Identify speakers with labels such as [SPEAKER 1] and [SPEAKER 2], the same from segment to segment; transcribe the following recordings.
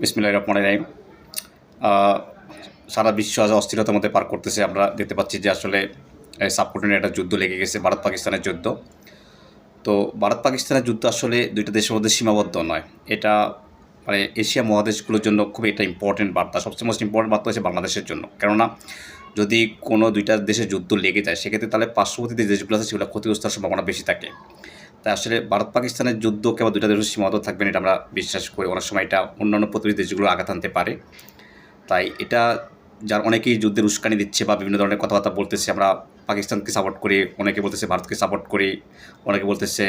[SPEAKER 1] বিসমিল্লাহ রহমান রাহিম। সারা বিশ্ব আজ অস্থিরতার মধ্যে পার করতেছে। আমরা দেখতে পাচ্ছি যে আসলে সাবকন্টিনেন্টে একটা যুদ্ধ লেগে গেছে, ভারত পাকিস্তানের যুদ্ধ। তো ভারত পাকিস্তানের যুদ্ধ আসলে দুইটা দেশের মধ্যে সীমাবদ্ধ নয়। এটা মানে এশিয়া মহাদেশগুলোর জন্য খুব এটা ইম্পর্টেন্ট বার্তা। সবচেয়ে মোস্ট ইম্পর্টেন্ট বার্তা হচ্ছে বাংলাদেশের জন্য। কেননা, যদি কোনো দুইটা দেশের যুদ্ধ লেগে যায়, সেক্ষেত্রে তাহলে পার্শ্ববর্তী যে দেশগুলো আছে, সেগুলো ক্ষতিগ্রস্ত সম্ভাবনা বেশি থাকে। তাই আসলে ভারত পাকিস্তানের যুদ্ধ কেবল দুইটা দেশের সীমাবদ্ধ থাকবেন এটা আমরা বিশ্বাস করি। অনেক সময় এটা অন্যান্য প্রতিবেশী দেশগুলো আঘাত আনতে পারে। তাই এটা যার অনেকেই যুদ্ধের উস্কানি দিচ্ছে বা বিভিন্ন ধরনের কথাবার্তা বলতেছে, আমরা পাকিস্তানকে সাপোর্ট করি, অনেকে বলতেছে ভারতকে সাপোর্ট করি, অনেকে বলতেছে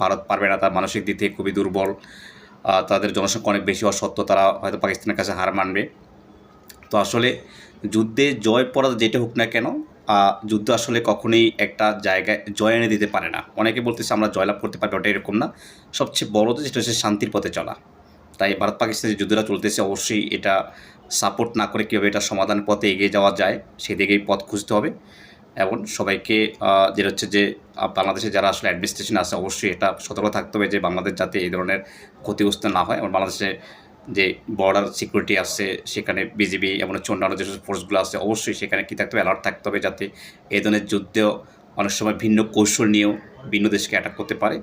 [SPEAKER 1] ভারত পারবে না, তার মানসিক দিক থেকে খুবই দুর্বল। তাদের জনসংখ্যা অনেক বেশি হওয়া সত্ত্বেও তারা হয়তো পাকিস্তানের কাছে হার মানবে। তো আসলে যুদ্ধে জয় পরাজয় যেটা হোক না কেন যুদ্ধ আসলে কখনোই একটা জায়গায় জয় এনে দিতে পারে না। অনেকে বলতেছে আমরা জয়লাভ করতে পারব ওটা এরকম না। সবচেয়ে বড় তো যেটা হচ্ছে শান্তির পথে চলা। তাই ভারত পাকিস্তানের যুদ্ধটা চলতেছে, অবশ্যই এটা সাপোর্ট না করে কীভাবে এটা সমাধান পথে এগিয়ে যাওয়া যায়, সেদিকেই পথ খুঁজতে হবে। এবং সবাইকে যেটা হচ্ছে যে বাংলাদেশে যারা আসলে অ্যাডমিনিস্ট্রেশন আছে, অবশ্যই এটা সতর্ক থাকতে হবে যে, বাংলাদেশ যাতে এই ধরনের ক্ষতিগ্রস্ত না হয়। এবং বাংলাদেশে যে বর্ডার সিকিউরিটি আছে, সেখানে বিজিবি এমন হচ্ছে অন্যান্য যেসব ফোর্সগুলো আছে, অবশ্যই সেখানে কী থাকতে হবে অ্যালার্ট থাকতে হবে যাতে এই ধরনের যুদ্ধেও অনেক সময় ভিন্ন কৌশল নিয়েও ভিন্ন দেশকে অ্যাটাক করতে পারে।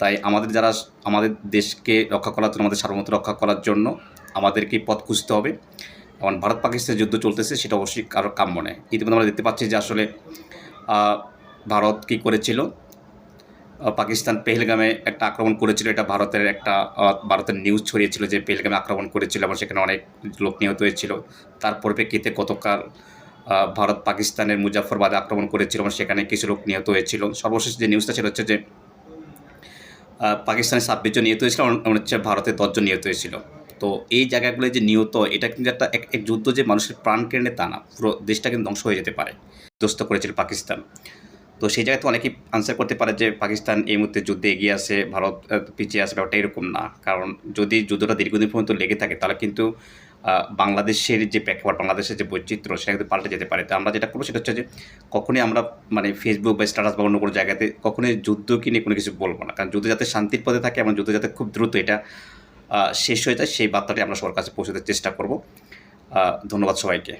[SPEAKER 1] তাই আমাদের যারা আমাদের দেশকে রক্ষা করার জন্য, আমাদের সার্বভৌমত্ব রক্ষা করার জন্য আমাদেরকে পথ খুঁজতে হবে। এবং ভারত পাকিস্তানের যুদ্ধ চলতেছে, সেটা অবশ্যই কারও কাম্য নয়। ইতিমধ্যে আমরা দেখতে পাচ্ছি যে আসলে ভারত কী করেছিল? পাকিস্তান পেহেলগামে একটা আক্রমণ করেছিল। এটা ভারতের একটা ভারতের নিউজ ছড়িয়েছিল যে পেহেলগামে আক্রমণ করেছিল এবং সেখানে অনেক লোক নিহত হয়েছিল। তার পরিপ্রেক্ষিতে গতকাল ভারত পাকিস্তানের মুজাফরবাদে আক্রমণ করেছিল এবং সেখানে কিছু লোক নিহত হয়েছিল। সর্বশেষ যে নিউজটা ছিল হচ্ছে যে আহ, পাকিস্তানের ছাব্বিশ জন নিহত হয়েছিল হচ্ছে ভারতের দশজন নিহত হয়েছিল। তো এই জায়গাগুলো যে নিহত এটা কিন্তু একটা এক এক যুদ্ধ যে মানুষের প্রাণ কেড়ে তা না। পুরো দেশটা কিন্তু ধ্বংস হয়ে যেতে পারে। দোস্ত করেছিল পাকিস্তান। তো সেই জায়গায় তো অনেকেই আনসার করতে পারে যে পাকিস্তান এই মুহূর্তে যুদ্ধে এগিয়ে আছে, ভারত পিছিয়ে আছে, ব্যাপারটা এরকম না। কারণ যদি যুদ্ধটা দীর্ঘদিন পর্যন্ত লেগে থাকে, তাহলে কিন্তু বাংলাদেশের যে প্রেক্ষাপট, বাংলাদেশের যে বৈচিত্র্য, সেটা কিন্তু পাল্টে যেতে পারে। তো আমরা যেটা করব সেটা হচ্ছে যে, কখনোই আমরা মানে ফেসবুক বা স্ট্যাটাস বা অন্য কোনো জায়গাতে কখনোই যুদ্ধকে নিয়ে কোনো কিছু বলব না। কারণ যুদ্ধ যাতে শান্তির পথে থাকে, এবং যুদ্ধ যাতে খুব দ্রুত এটা শেষ হয়ে যায়, সেই বার্তাটি আমরা সবার কাছে পৌঁছাতে চেষ্টা করব। ধন্যবাদ সবাইকে।